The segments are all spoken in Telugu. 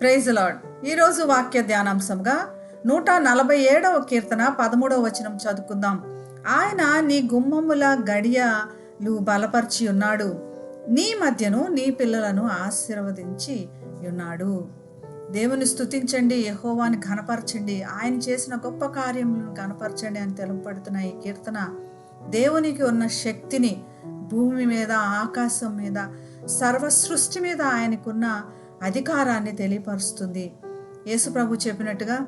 ప్రైజ్ లాడ్ ఈరోజు వాక్య ధ్యానాంశంగా నూట నలభై ఏడవ కీర్తన పదమూడవ వచనం చదువుకుందాం. ఆయన నీ గుమ్మముల గడియలు బలపరిచి ఉన్నాడు నీ మధ్యను నీ పిల్లలను ఆశీర్వదించి ఉన్నాడు దేవుని స్థుతించండి యహోవాని ఘనపరచండి ఆయన చేసిన గొప్ప కార్యములను ఘనపరచండి అని తెలుపబడుతున్న ఈ కీర్తన దేవునికి ఉన్న శక్తిని భూమి మీద ఆకాశం మీద సర్వ సృష్టి మీద ఆయనకున్న అధికారాన్ని తెలియపరుస్తుంది. యేసుప్రభు చెప్పినట్టుగా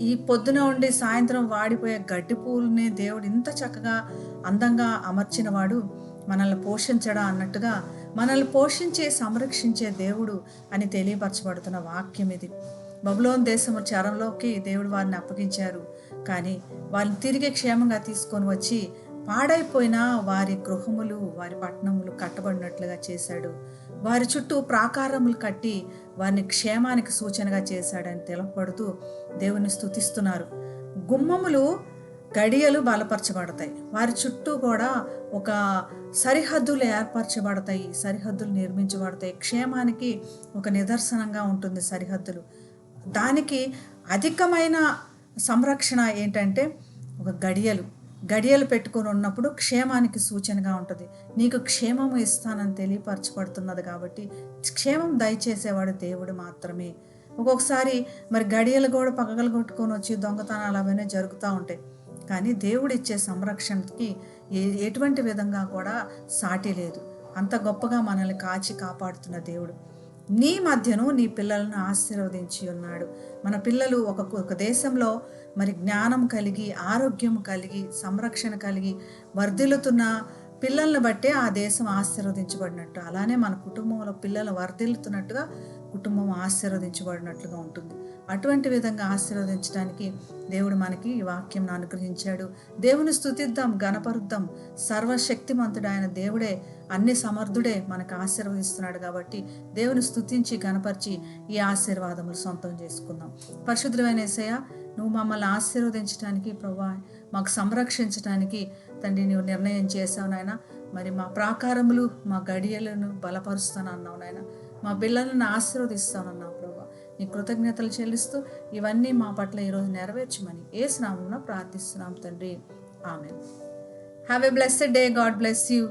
ఈ పొద్దున ఉండి సాయంత్రం వాడిపోయే గడ్డి పూలని దేవుడు ఇంత చక్కగా అందంగా అమర్చినవాడు మనల్ని పోషించడా అన్నట్టుగా మనల్ని పోషించే సంరక్షించే దేవుడు అని తెలియపరచబడుతున్న వాక్యం ఇది. బబులోన్ దేశము చరంలోకి దేవుడు వారిని అప్పగించారు. కానీ వారిని తిరిగి క్షేమంగా తీసుకొని వచ్చి పాడైపోయిన వారి గృహములు వారి పట్టణములు కట్టబడినట్లుగా చేశాడు. వారి చుట్టూ ప్రాకారములు కట్టి వారిని క్షేమానికి సూచనగా చేశాడని తెలపడుతూ దేవుని స్తుతిస్తున్నారు గుమ్మములు గడియలు బలపరచబడతాయి. వారి చుట్టూ కూడా ఒక సరిహద్దులు ఏర్పరచబడతాయి. సరిహద్దులు నిర్మించబడతాయి. క్షేమానికి ఒక నిదర్శనంగా ఉంటుంది సరిహద్దులు. దానికి అధికమైన సంరక్షణ ఏంటంటే ఒక గడియలు. గడియలు పెట్టుకొని ఉన్నప్పుడు క్షేమానికి సూచనగా ఉంటుంది. నీకు క్షేమము ఇస్తానని తెలియపరచబడుతున్నది కాబట్టి క్షేమం దయచేసేవాడు దేవుడు మాత్రమే. ఒక్కొక్కసారి మరి గడియలు కూడా పగలు కొట్టుకొని వచ్చి దొంగతనాలు అవన్నీ జరుగుతూ ఉంటాయి. కానీ దేవుడిచ్చే సంరక్షణకి ఏ ఎటువంటి విధంగా కూడా సాటి లేదు. అంత గొప్పగా మనల్ని కాచి కాపాడుతున్న దేవుడు. నీ మధ్యను నీ పిల్లలను ఆశీర్వదించి ఉన్నాడు. మన పిల్లలు ఒక ఒక దేశంలో మరి జ్ఞానం కలిగి ఆరోగ్యం కలిగి సంరక్షణ కలిగి వర్ధిల్లుతున్న పిల్లల్ని బట్టే ఆ దేశం ఆశీర్వదించబడినట్టు అలానే మన కుటుంబంలో పిల్లలు వర్ధిల్లుతున్నట్టుగా కుటుంబం ఆశీర్వదించబడినట్లుగా ఉంటుంది. అటువంటి విధంగా ఆశీర్వదించడానికి దేవుడు మనకి ఈ వాక్యం అనుగ్రహించాడు. దేవుని స్థుతిద్దాం గణపరుద్దాం సర్వశక్తిమంతుడు ఆయన దేవుడే అన్ని సమర్థుడే మనకు ఆశీర్వదిస్తున్నాడు కాబట్టి దేవుని స్థుతించి గణపరిచి ఈ ఆశీర్వాదములు సొంతం చేసుకుందాం. పరిశుద్ధమైన ఏసయ్య నువ్వు మమ్మల్ని ఆశీర్వదించడానికి ప్రభా మాకు సంరక్షించడానికి తండ్రి నువ్వు నిర్ణయం చేసావు నాయన. మరి మా ప్రాకారములు మా గడియలను బలపరుస్తాను అన్నావు నాయన. మా పిల్లలను ఆశీర్వదిస్తానన్నావు ప్రభా నీ కృతజ్ఞతలు చెల్లిస్తూ ఇవన్నీ మా పట్ల ఈరోజు నెరవేర్చమని ఏ స్నామంలో ప్రార్థిస్తున్నాం తండ్రి. ఆమె have a blessed day God bless you